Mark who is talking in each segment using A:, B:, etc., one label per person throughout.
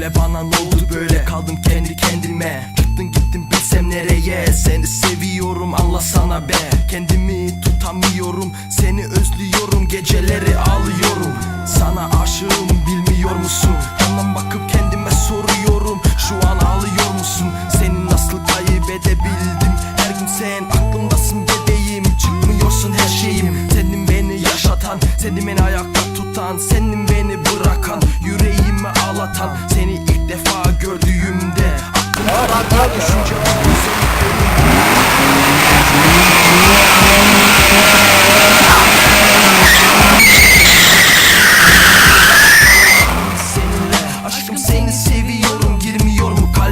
A: söyle bana ne oldu böyle Kaldım kendi kendime. Çıktın gittin bilsem nereye. Seni seviyorum anla sana be. Kendimi tutamıyorum Seni özlüyorum. Geceleri ağlıyorum. Sana aşığım bilmiyor musun? Yandan bakıp kendime soruyorum. Şu an ağlıyor musun? Seni nasıl kaybedebildim? Her gün sen aklımdasın bebeğim. Çıkmıyorsun her şeyim. Senin beni yaşatan Senin beni ayakta tutan Senin beni bırakan Yüreğimi ağlatan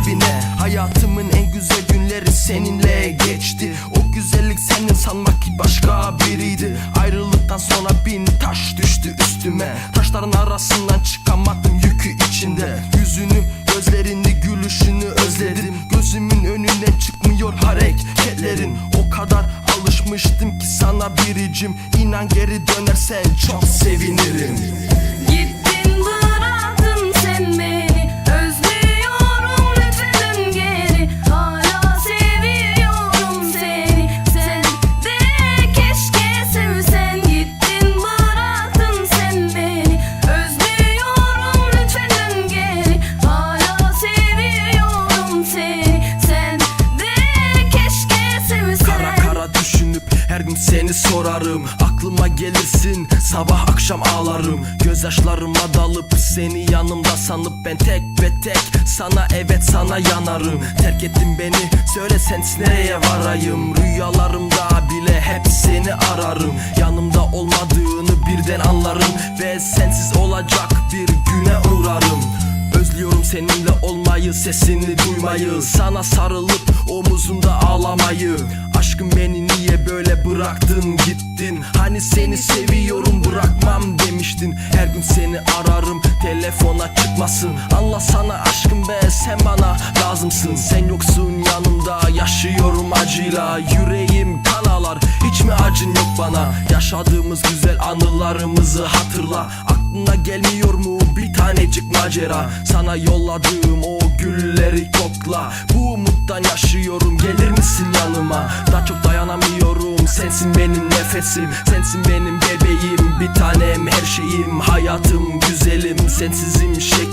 A: kalbine Hayatımın en güzel günleri seninle geçti. O güzellik senin sanmak ki başka biriydi. Ayrılıktan sonra bin taş düştü üstüme. Taşların arasından çıkamadım yükü içinde. Yüzünü gözlerini gülüşünü özledim. Gözümün önüne çıkmıyor hareketlerin. O kadar alışmıştım ki sana biricim. İnan geri dönersen çok sevinirim seni sorarım Aklıma gelirsin. Sabah akşam ağlarım. Gözyaşlarıma dalıp seni yanımda sanıp Ben tek ve tek sana evet sana yanarım. Terk ettin beni söyle sensiz nereye varayım? Rüyalarımda bile hep seni ararım. Yanımda olmadığını birden anlarım Ve sensiz olacak bir güne uğrarım. Özlüyorum seninle olmayı sesini duymayı. Sana sarılıp omuzunda ağlamayı. Aşkım beni bıraktın gittin. Hani seni seviyorum bırakmam demiştin. Her gün seni ararım telefona çıkmasın. Anlasana aşkım be sen bana lazımsın. Sen yoksun yanımda yaşıyorum acıyla. Yüreğim kan ağlar hiç mi acın yok bana? Yaşadığımız güzel anılarımızı hatırla. Aklına gelmiyor mu bir tanecik macera? Sana yolladığım o gülleri kokla. Bu umuttan yaşıyorum gelir misin yanıma sensin benim nefesim Sensin benim bebeğim. Bir tanem her şeyim Hayatım güzelim sensizim şek